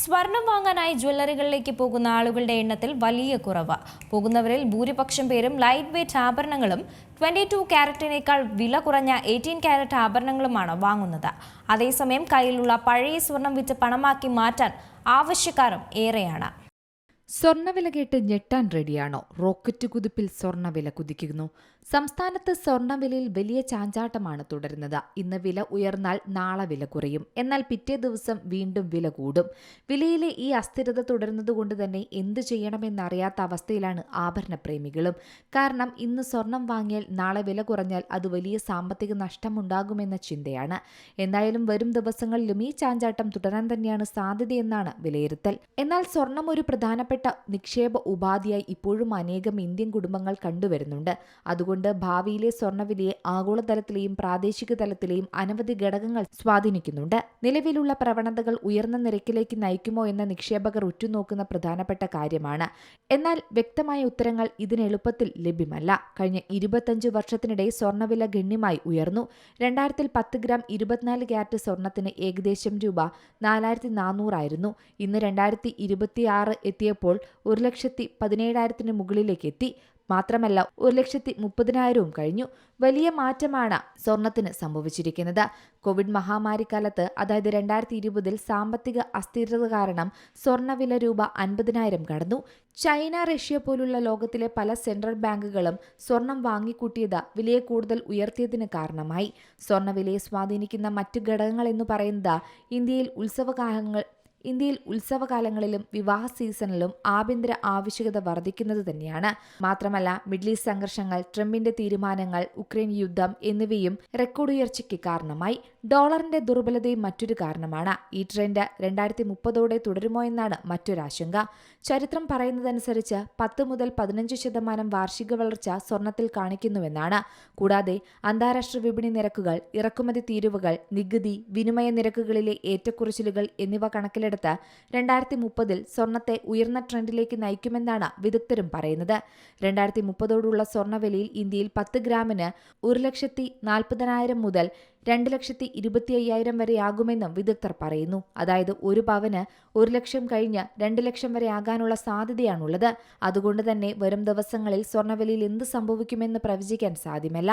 സ്വർണം വാങ്ങാനായി ജ്വല്ലറികളിലേക്ക് പോകുന്ന ആളുകളുടെ എണ്ണത്തിൽ വലിയ കുറവ്. പോകുന്നവരിൽ ഭൂരിപക്ഷം പേരും ലൈറ്റ് വെയ്റ്റ് ആഭരണങ്ങളും ട്വന്റി ടു ക്യാരറ്റിനേക്കാൾ വില കുറഞ്ഞ എയ്റ്റീൻ ക്യാരറ്റ് ആഭരണങ്ങളുമാണ് വാങ്ങുന്നത്. അതേസമയം കയ്യിലുള്ള പഴയ സ്വർണം വിറ്റ് പണമാക്കി മാറ്റാൻ ആവശ്യക്കാരും ഏറെയാണ്. സ്വർണവില കേട്ട് ഞെട്ടാൻ റെഡിയാണോ? റോക്കറ്റ് കുതിപ്പിൽ സ്വർണവില കുതിക്കുന്നു. സംസ്ഥാനത്ത് സ്വർണവിലയിൽ വലിയ ചാഞ്ചാട്ടമാണ് തുടരുന്നത്. ഇന്ന് വില ഉയർന്നാൽ നാളെ വില കുറയും. എന്നാൽ പിറ്റേ ദിവസം വീണ്ടും വില കൂടും. വിലയിലെ ഈ അസ്ഥിരത തുടരുന്നതുകൊണ്ട് തന്നെ എന്ത് ചെയ്യണമെന്നറിയാത്ത അവസ്ഥയിലാണ് ആഭരണ പ്രേമികളും. കാരണം ഇന്ന് സ്വർണം വാങ്ങിയാൽ നാളെ വില കുറഞ്ഞാൽ അത് വലിയ സാമ്പത്തിക നഷ്ടമുണ്ടാകുമെന്ന ചിന്തയാണ്. എന്തായാലും വരും ദിവസങ്ങളിലും ഈ ചാഞ്ചാട്ടം തുടരാൻ തന്നെയാണ് സാധ്യതയെന്നാണ് വിലയിരുത്തൽ. എന്നാൽ സ്വർണം ഒരു പ്രധാനപ്പെട്ട നിക്ഷേപ ഉപാധിയായി ഇപ്പോഴും അനേകം ഇന്ത്യൻ കുടുംബങ്ങൾ കണ്ടുവരുന്നുണ്ട്. അതുകൊണ്ട് ഭാവിയിലെ സ്വർണവിലയെ ആഗോളതലത്തിലെയും പ്രാദേശിക തലത്തിലെയും അനവധി ഘടകങ്ങൾ സ്വാധീനിക്കുന്നുണ്ട്. നിലവിലുള്ള പ്രവണതകൾ ഉയർന്ന നിരക്കിലേക്ക് നയിക്കുമോ എന്ന നിക്ഷേപകർ ഉറ്റുനോക്കുന്ന പ്രധാനപ്പെട്ട കാര്യമാണ്. എന്നാൽ വ്യക്തമായ ഉത്തരങ്ങൾ ഇതിന് എളുപ്പത്തിൽ ലഭ്യമല്ല. കഴിഞ്ഞ ഇരുപത്തഞ്ച് വർഷത്തിനിടെ സ്വർണവില ഗണ്യമായി ഉയർന്നു. രണ്ടായിരത്തിൽ പത്ത് ഗ്രാം ഇരുപത്തിനാല് ക്യാരറ്റ് സ്വർണത്തിന് ഏകദേശം രൂപ നാലായിരത്തി നാനൂറായിരുന്നു ഇന്ന് രണ്ടായിരത്തി ഇരുപത്തിയാറ് എത്തിയപ്പോൾ ഒരു ലക്ഷത്തി പതിനേഴായിരത്തിന് മുകളിലേക്ക് എത്തി. മാത്രമല്ല ഒരു ലക്ഷത്തി മുപ്പതിനായിരവും കഴിഞ്ഞു. വലിയ മാറ്റമാണ് സ്വർണത്തിന് സംഭവിച്ചിരിക്കുന്നത്. കോവിഡ് മഹാമാരിക്കാലത്ത് അതായത് രണ്ടായിരത്തി ഇരുപതിൽ സാമ്പത്തിക അസ്ഥിരത കാരണം സ്വർണവില രൂപ അൻപതിനായിരം കടന്നു. ചൈന റഷ്യ പോലുള്ള ലോകത്തിലെ പല സെൻട്രൽ ബാങ്കുകളും സ്വർണം വാങ്ങിക്കൂട്ടിയത് വിലയെ കൂടുതൽ ഉയർത്തിയതിന് കാരണമായി. സ്വർണവിലയെ സ്വാധീനിക്കുന്ന മറ്റു ഘടകങ്ങൾ എന്ന് പറയുന്നത് ഇന്ത്യയിൽ ഉത്സവകാലങ്ങൾ ഇന്ത്യയിൽ ഉത്സവകാലങ്ങളിലും വിവാഹ സീസണിലും ആഭ്യന്തര ആവശ്യകത വർദ്ധിക്കുന്നത് തന്നെയാണ്. മാത്രമല്ല മിഡിൽ ഈസ്റ്റ് സംഘർഷങ്ങൾ ട്രംപിന്റെ തീരുമാനങ്ങൾ ഉക്രൈൻ യുദ്ധം എന്നിവയും റെക്കോർഡ് ഉയർച്ചയ്ക്ക് കാരണമായി. ഡോളറിന്റെ ദുർബലതയും മറ്റൊരു കാരണമാണ്. ഈ ട്രെൻഡ് രണ്ടായിരത്തി മുപ്പതോടെ തുടരുമോ എന്നാണ് മറ്റൊരാശങ്ക ചരിത്രം പറയുന്നതനുസരിച്ച് പത്ത് മുതൽ പതിനഞ്ച് ശതമാനം വാർഷിക വളർച്ച സ്വർണത്തിൽ കാണിക്കുന്നുവെന്നാണ്. കൂടാതെ അന്താരാഷ്ട്ര വിപണി നിരക്കുകൾ ഇറക്കുമതി തീരുവകൾ നികുതി വിനിമയ നിരക്കുകളിലെ ഏറ്റക്കുറച്ചിലുകൾ എന്നിവ കണക്കിലെടുത്ത് രണ്ടായിരത്തി മുപ്പതിൽ സ്വർണത്തെ ഉയർന്ന ട്രെൻഡിലേക്ക് നയിക്കുമെന്നാണ് വിദഗ്ധരും പറയുന്നത്. രണ്ടായിരത്തി മുപ്പതോടുള്ള സ്വർണവിലയിൽ ഇന്ത്യയിൽ പത്ത് ഗ്രാമിന് ഒരു ലക്ഷത്തി നാൽപ്പതിനായിരം മുതൽ രണ്ട് ലക്ഷത്തി ഇരുപത്തി അയ്യായിരം വരെ ആകുമെന്നും വിദഗ്ധർ പറയുന്നു. അതായത് ഒരു പവന് ഒരു ലക്ഷം കഴിഞ്ഞ് രണ്ട് ലക്ഷം വരെ ആകാനുള്ള സാധ്യതയാണുള്ളത്. അതുകൊണ്ട് തന്നെ വരും ദിവസങ്ങളിൽ സ്വർണവിലയിൽ എന്ത് സംഭവിക്കുമെന്ന് പ്രവചിക്കാൻ സാധ്യമല്ല.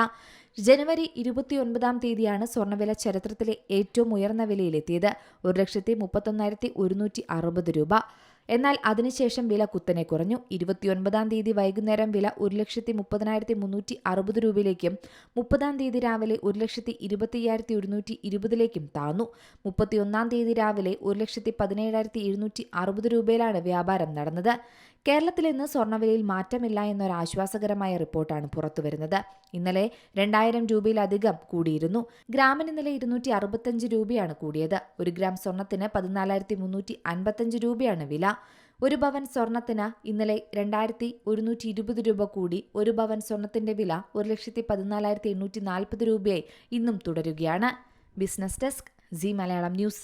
ജനുവരി ഇരുപത്തിയൊൻപതാം തീയതിയാണ് സ്വർണവില ചരിത്രത്തിലെ ഏറ്റവും ഉയർന്ന വിലയിലെത്തിയത്. ഒരു ലക്ഷത്തി മുപ്പത്തൊന്നായിരത്തി ഒരുന്നൂറ്റി അറുപത് രൂപ. എന്നാൽ അതിനുശേഷം വില കുത്തനെ കുറഞ്ഞു. ഇരുപത്തിയൊൻപതാം തീയതി വൈകുന്നേരം വില ഒരു ലക്ഷത്തി മുപ്പതിനായിരത്തി മുന്നൂറ്റി അറുപത് രൂപയിലേക്കും മുപ്പതാം തീയതി രാവിലെ ഒരു ലക്ഷത്തി ഇരുപത്തിയ്യായിരത്തി ഒരുന്നൂറ്റി ഇരുപതിലേക്കും താന്നു മുപ്പത്തിയൊന്നാം തീയതി രാവിലെ ഒരു ലക്ഷത്തി പതിനേഴായിരത്തി എഴുന്നൂറ്റി അറുപത് രൂപയിലാണ് വ്യാപാരം നടന്നത്. കേരളത്തിൽ ഇന്ന് സ്വർണവിലയിൽ മാറ്റമില്ല എന്നൊരു ആശ്വാസകരമായ റിപ്പോർട്ടാണ് പുറത്തുവരുന്നത്. ഇന്നലെ രണ്ടായിരം രൂപയിലധികം കൂടിയിരുന്നു. ഗ്രാമിന് ഇന്നലെ ഇരുന്നൂറ്റി അറുപത്തഞ്ച് രൂപയാണ് കൂടിയത്. ഒരു ഗ്രാം സ്വർണത്തിന് പതിനാലായിരത്തി മുന്നൂറ്റി അൻപത്തഞ്ച് രൂപയാണ് വില. ഒരു ഭവൻ സ്വർണത്തിന് ഇന്നലെ രണ്ടായിരത്തി ഒരുന്നൂറ്റി ഇരുപത് രൂപ കൂടി. ഒരു ഭവൻ സ്വർണത്തിന്റെ വില ഒരു ലക്ഷത്തി പതിനാലായിരത്തി എണ്ണൂറ്റി നാൽപ്പത് രൂപയായി ഇന്നും തുടരുകയാണ്. Business desk Zee Malayalam news.